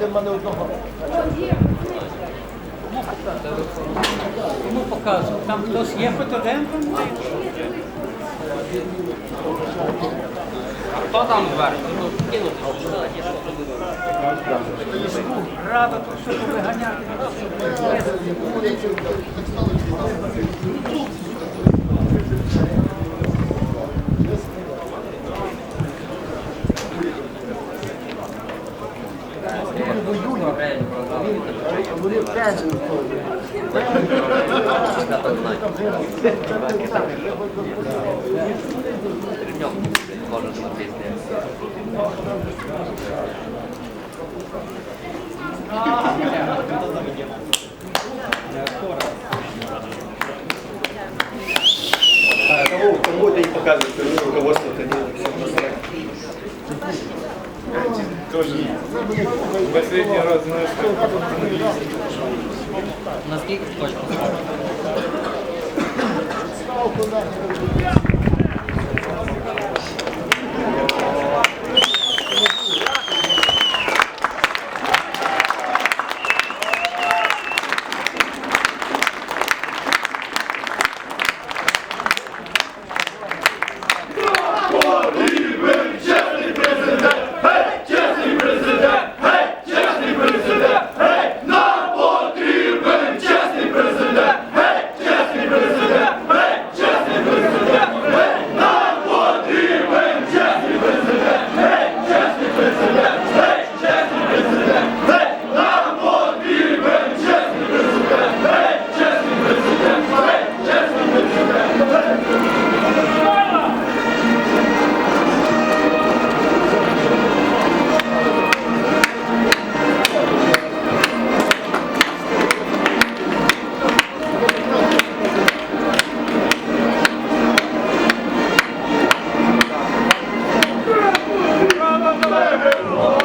нема ні одного. Кому показую? Там хтось є фотографом? Хто там зверху? Рада тут все повиганяти. Може смотрети. Кому, кому это не показывают, кому Тоже последний раз, знаешь, Наскільки точно? Aleluia!